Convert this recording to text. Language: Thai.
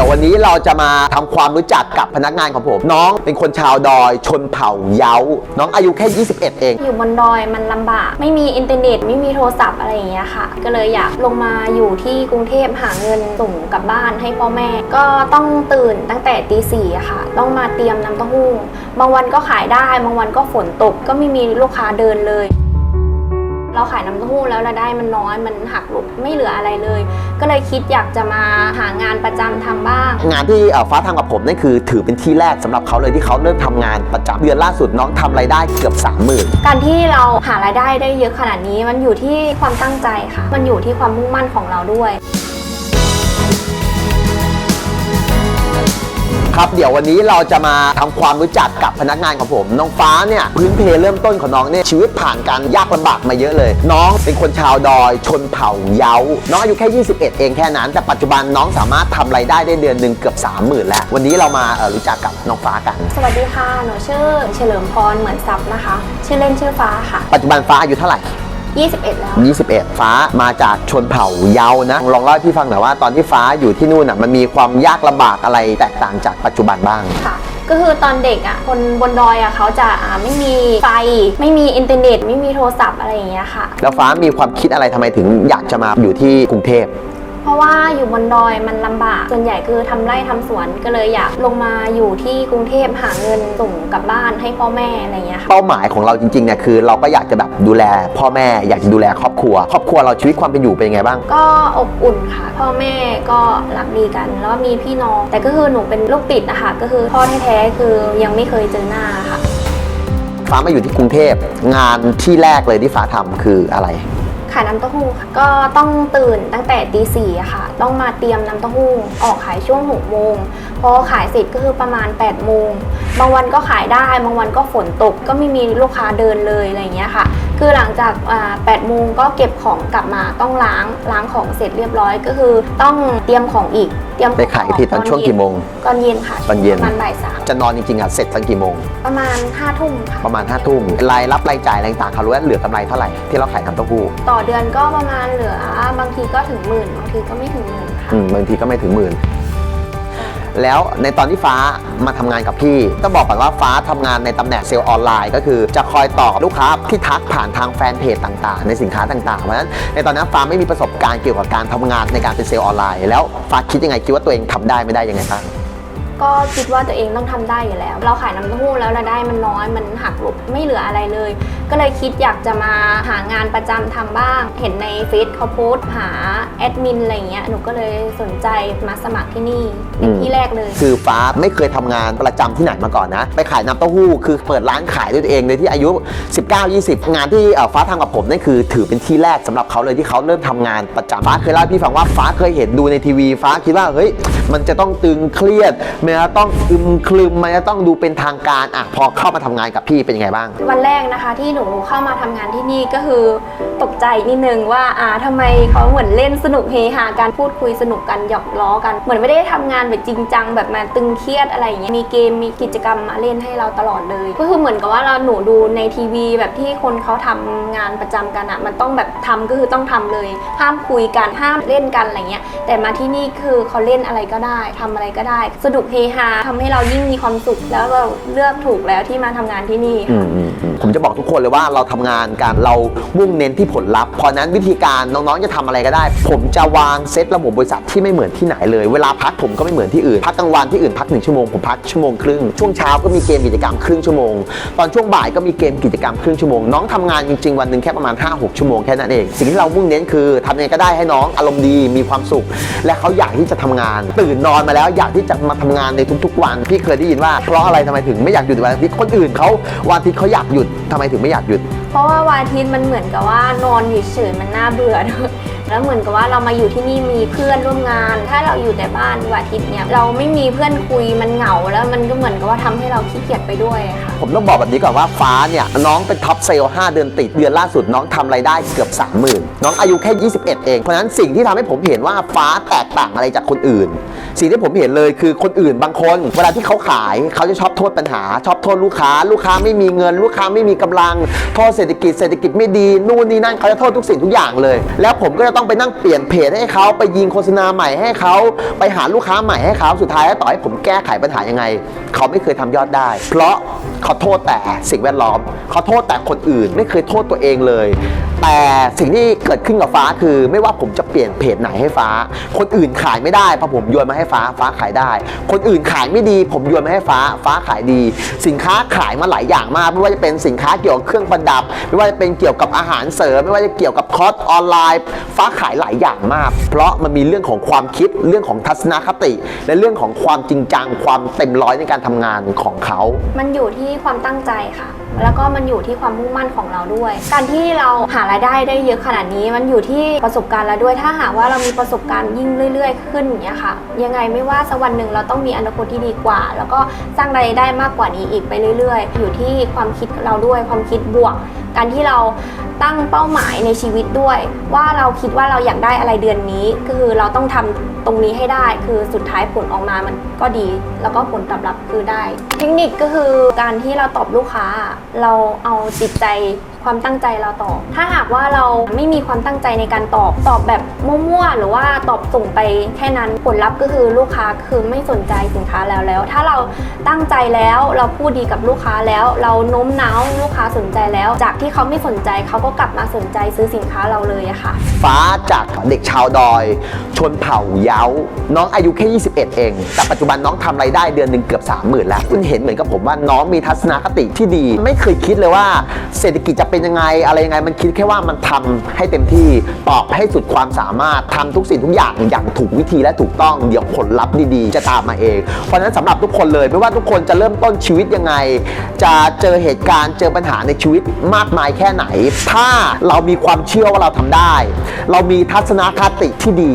ดี๋ยววันนี้เราจะมาทำความรู้จักกับพนักงานของผม น้องเป็นคนชาวดอยชนเผ่าเย้า น้องอายุแค่ 21 เอง อยู่บนดอยมันลำบาก ไม่มีอินเทอร์เน็ตไม่มีโทรศัพท์อะไรอย่างเงี้ยค่ะ ก็เลยอยากลงมาอยู่ที่กรุงเทพหาเงินส่งกลับบ้านให้พ่อแม่ ก็ต้องตื่นตั้งแต่ตีสี่ค่ะ ต้องมาเตรียมน้ำเต้าหู้บางวันก็ขายได้ บางวันก็ฝนตกก็ไม่มีลูกค้าเดินเลย เราขายน้ำเต้าหู้แล้วรายได้มันน้อยมันหักหลบไม่เหลืออะไรเลย ก็เลยคิดอยากจะมาหางานประจำทำบ้าง งานที่เอ่อฟ้าทำกับผมนั่นคือ ถือเป็นที่แรกสำหรับเขาเลยที่เขาเริ่มทำงานประจำเดือนล่าสุดน้องทำรายได้เกือบ 30,000 การที่เราหารายได้ได้เยอะขนาดนี้ มันอยู่ที่ความตั้งใจค่ะ มันอยู่ที่ความมุ่งมั่นของเราด้วย ครับ เดี๋ยววันนี้เราจะมาทำความรู้จักกับพนักงานของผม น้องฟ้าเนี่ยพื้นเพเริ่มต้นของน้องเนี่ยชีวิตผ่านการยากลำบากมาเยอะเลย น้องเป็นคนชาวดอยชนเผ่าเย้าน้องอายุแค่ 21 เองแค่นั้น แต่ปัจจุบันน้องสามารถทำรายได้ได้เดือนหนึ่งเกือบ 30,000 แล้ว วันนี้เรามาเอ่อรู้จักกับน้องฟ้ากัน สวัสดีค่ะ หนูชื่อเฉลิมพร เหมือนทรัพย์นะคะ ชื่อเล่นชื่อฟ้าค่ะ ปัจจุบันฟ้าอายุเท่าไหร่ 21 แล้ว 21 ฟ้ามาจากชนเผ่าเยานะ ลองเล่าให้พี่ฟังหน่อยว่าตอนที่ฟ้าอยู่ที่นู่นอะมันมีความยากลำบากอะไรแตกต่างจากปัจจุบันบ้าง ค่ะ ก็คือตอนเด็กอะ คนบนดอยอะเขาจะอ่าไม่มีไฟ ไม่มีอินเทอร์เน็ต ไม่มีโทรศัพท์อะไรอย่างเงี้ยค่ะ แล้วฟ้ามีความคิดอะไรทำไมถึงอยากจะมาอยู่ที่กรุงเทพเพ ราะว่าอยู่บนดอยมันลำบาก ส่วนใหญ่คือทำไร่ทำสวนก็เลยอยากลงมาอยู่ที่กรุงเทพหาเงินส่งกลับบ้านให้พ่อแม่อะไรอย่างเงี้ยค่ะ เป้าหมายของเราจริงๆเนี่ยคือเราก็อยากจะแบบดูแลพ่อแม่อยากจะดูแลครอบครัว ครอบครัวเราชีวิตความเป็นอยู่เป็นยังไงบ้าง ก็อบอุ่นค่ะ พ่อแม่ก็รักดีกัน แล้วก็มีพี่น้อง แต่ก็คือหนูเป็นลูกติดนะคะก็คือพ่อแท้ๆคือยังไม่เคยเจอหน้าค่ะ ฟ้ามาอยู่ที่กรุงเทพงานที่แรกเลยที่ฟ้าทำคืออะไร ขายน้ำเต้าหู้ค่ะก็ต้องตื่นตั้งแต่ตีสี่ค่ะ ต้องมาเตรียมน้ำเต้าหู้ออกขายช่วงหกโมงพอขายเสร็จก็คือประมาณ8ปดโมงบางวันก็ขายได้ บางวันก็ฝนตกก็ไม่มีลูกค้าเดินเลยอะไรอย่างเงี้ยค่ะ คือหลังจากแปดโมงก็เก็บของกลับมาต้องล้างล้างของเสร็จเรียบร้อย ก็คือต้องเตรียมของอีกเตรียมขไปองขายที่ตอนช่วงกี่โมงตอนเย็นค่ะตอนเย็นประมาณบ่ายสามจะนอนจริงๆอะเสร็จตั้งกี่โมง ประมาณห้าทุ่มค่ะประมาณ5้าทุ่มรายรับรายจ่ายอะไรต่างๆเขารู้ว่าเหลือกำไรเท่าไหร่ที่เราขายน้ำเต้าหู้ต่อเดือนก็ประมาณเหลือบางทีก็ถึงหมื่นบางทีก็ไม่ถึงหมื่นค่ะอืมบางทีก็ไม่ถึงหมื่น แล้วในตอนที่ฟ้ามาทำงานกับพี่ต้องบอกก่อนว่าฟ้าทำงานในตำแหน่งเซลล์ออนไลน์ ก็คือจะคอยตอบลูกค้าที่ทักผ่านทางแฟนเพจต่างๆ ในสินค้าต่างๆเพราะฉะนั้นในตอนนั้นฟ้าไม่มีประสบการณ์เกี่ยวกับการทำงานในการเป็นเซลล์ออนไลน์ แล้วฟ้าคิดยังไงคิดว่าตัวเองทำได้ไม่ได้ยังไงบ้างก็คิดว่าตัวเองต้องทำได้อยู่แล้ว เราขายน้ำเต้าหู้แล้วรายได้มันน้อยมันหักหลบไม่เหลืออะไรเลย ก็เลยคิดอยากจะมาหางานประจำทำบ้าง เห็นในเฟซเขาโพสต์หาแอดมินอะไรเงี้ยหนูก็เลยสนใจมาสมัครที่นี่เป็นที่แรกเลย คือฟ้าไม่เคยทำงานประจำที่ไหนมาก่อนนะ ไปขายน้ำเต้าหู้คือเปิดร้านขายด้วยตัวเองโดยที่อายุ 19-20 งานที่เอ่อฟ้าทำกับผมนั่นคือ ถือเป็นที่แรกสำหรับเขาเลยที่เขาเริ่มทำงานประจำฟ้าเคยเล่าให้พี่ฟังว่าฟ้าเคยเห็นดูในทีวี ฟ้าคิดว่าเฮ้ยมันจะต้องตึงเครียดมันจะต้องอึมครึมมันจะต้องดูเป็นทางการอะพอเข้ามาทำงานกับพี่เป็นยังไงบ้าง วันแรกนะคะที่หนูเข้ามาทำงานที่นี่ก็คือตกใจนิดนึงว่าอ่าทำไมเขาเหมือนเล่นสนุกเฮฮาการพูดคุยสนุกกันหยอกล้อกัน เหมือนไม่ได้ทำงานแบบจริงจังแบบมาตึงเครียดอะไรอย่างเงี้ยมีเกมมีกิจกรรมมาเล่นให้เราตลอดเลย ก็คือเหมือนกับว่าเราหนูดูในทีวี แบบที่คนเขาทำงานประจำกันอะมันต้องแบบทำก็คือต้องทำเลย ห้ามคุยกันห้ามเล่นกันอะไรเงี้ยแต่มาที่นี่คือเขาเล่นอะไรก็ได้ทำอะไรก็ได้ สนุกเฮฮาทำให้เรายิ่งมีความสุขแล้วเราเลือกถูกแล้วที่มาทำงานที่นี่ค่ะมอืมอืมผมจะบอกทุกคนเลยว่าเราทำงานกันเรามุ่งเน้นที่ผลลัพธ์เพราะนั้นวิธีการน้องๆจะทำอะไรก็ได้ ผมจะวางเซตระบบบริษัทที่ไม่เหมือนที่ไหนเลย เวลาพักผมก็ไม่เหมือนที่อื่น พักกลางวันที่อื่นพักหนึ่งชั่วโมงผมพักชั่วโมงครึ่งช่วงเช้าก็มีเกมกิจกรรมครึ่งชั่วโมง ตอนช่วงบ่ายก็มีเกมกิจกรรมครึ่งชั่วโมงน้องทำงานจริงๆวันหนึ่งแค่ประมาณ 5-6 ชั่วโมงแค่นั้นเองสิ่งที่เรามุ่งเน้นคือทำยังไงก็ได้ให้น้องอารมณ์ดีมีความสุข และเขาอยากที่จะทำงาน ตื่นนอนมาแล้วอยากที่จะมาทำงานในทุกๆวันพี่เคยได้ยินว่าเพราะอะไรทำไมถึงไม่อยากหยุดวันอาทิตย์คนอื่นเขาวันอาทิตย์เขาอยากหยุดทำไมถึงไม่อยากหยุด เพราะว่าวันอาทิตย์มันเหมือนกับว่านอนอยู่เฉยมันน่าเบื่อด้วย แล้วเหมือนกับว่าเรามาอยู่ที่นี่มีเพื่อนร่วมงาน ถ้าเราอยู่แต่บ้านวันอาทิตย์เนี่ยเราไม่มีเพื่อนคุยมันเหงาแล้วมันก็เหมือนกับว่าทำให้เราขี้เกียจไปด้วยค่ะผมต้องบอกแบบนี้ก่อนว่าฟ้าเนี่ยน้องเป็นท็อปเซลล์5เดือนติดเดือนล่าสุดน้องทำรายได้เกือบ 30,000 น้องอายุแค่ 21 เอง เพราะฉะนั้นสิ่งที่ทำให้ผมเห็นว่าฟ้าแตกต่างอะไรจากคนอื่น สิ่งที่ผมเห็นเลยคือคนอื่นบางคน เวลาที่เขาขายเขาจะชอบโทษปัญหา ชอบโทษลูกค้า ลูกค้าไม่มีเงิน ลูกค้าไม่มีกำลังโทษเศรษฐกิจเศรษฐกิจไม่ดีนู่นนี่นั่นเขาจะโทษทุกสิ่งทุกอย่างเลย แล้วผมก็จะต้องไปนั่งเปลี่ยนเพจให้เขาไปยิงโฆษณาใหม่ให้เขาไปหาลูกค้าใหม่ให้เขาสุดท้ายแล้วต่อให้ผมแก้ไขปัญหายังไง เขาไม่เคยทำยอดได้ เพราะเขาโทษแต่สิ่งแวดล้อมเขาโทษแต่คนอื่น ไม่เคยโทษตัวเองเลย แต่สิ่งที่เกิดขึ้นกับฟ้าคือ ไม่ว่าผมจะเปลี่ยนเพจไหนให้ฟ้า คนอื่นขายไม่ได้พอผมโยนมาให้ฟ้าฟ้าขายได้ คนอื่นขายไม่ดี ผมโยนมาให้ฟ้าฟ้าขายดี สินค้าขายมาหลายอย่างมากไม่ว่าจะเป็นสินค้าเกี่ยวกับเครื่องประดับ ไม่ว่าจะเป็นเกี่ยวกับอาหารเสริม ไม่ว่าจะเกี่ยวกับคอร์สออนไลน์ ฟ้าขายหลายอย่างมาก เพราะมันมีเรื่องของความคิดเรื่องของทัศนคติ และเรื่องของความจริงจัง ความเต็มร้อยในการทำงานของเขา มันอยู่ที่ความตั้งใจค่ะแล้วก็มันอยู่ที่ความมุ่งมั่นของเราด้วย การที่เราหารายได้ได้เยอะขนาดนี้ มันอยู่ที่ประสบการณ์เราด้วย ถ้าหากว่าเรามีประสบการณ์ยิ่งเรื่อย ๆ ขึ้นอย่างเงี้ยค่ะ ยังไงไม่ว่าสักวันหนึ่งเราต้องมีอนาคตที่ดีกว่า แล้วก็สร้างรายได้มากกว่านี้อีกไปเรื่อย ๆ อยู่ที่ความคิดเราด้วยความคิดบวก การที่เราตั้งเป้าหมายในชีวิตด้วย ว่าเราคิดว่าเราอยากได้อะไรเดือนนี้ คือเราต้องทำตรงนี้ให้ได้ คือสุดท้ายผลออกมามันก็ดี แล้วก็ผลตอบรับคือได้ เทคนิคก็คือการที่เราตอบลูกค้า เราเอาจิตใจความตั้งใจเราตอบ ถ้าหากว่าเราไม่มีความตั้งใจในการตอบตอบแบบมั่วๆหรือว่าตอบส่งไปแค่นั้นผลลัพธ์ก็คือลูกค้าคือไม่สนใจสินค้าแล้วแล้ว ถ้าเราตั้งใจแล้วเราพูดดีกับลูกค้าแล้ว เราโน้มน้าวลูกค้าสนใจแล้ว จากที่เขาไม่สนใจเขาก็กลับมาสนใจซื้อสินค้าเราเลยอะค่ะ ฟ้าจากเด็กชาวดอย ชนเผ่าเย้า น้องอายุแค่ 21 เอง แต่ปัจจุบันน้องทำไรายได้เดือนหนึ่งเกือบ 30,000 แล้ว คุณเห็นเหมือนกับผมว่าน้องมีทัศนคติที่ดี ไม่เคยคิดเลยว่าเศรษฐกิจจะเป็นยังไงอะไรยังไงมันคิดแค่ว่ามันทำให้เต็มที่ตอบให้สุดความสามารถทำทุกสิ่งทุกอย่างอย่างถูกวิธีและถูกต้องเดี๋ยวผลลัพธ์ดีๆ จะตามมาเอง เพราะฉะนั้นสำหรับทุกคนเลยไม่ว่าทุกคนจะเริ่มต้นชีวิตยังไง จะเจอเหตุการณ์เจอปัญหาในชีวิตมากมายแค่ไหน ถ้าเรามีความเชื่อว่าเราทำได้ เรามีทัศนคติที่ดี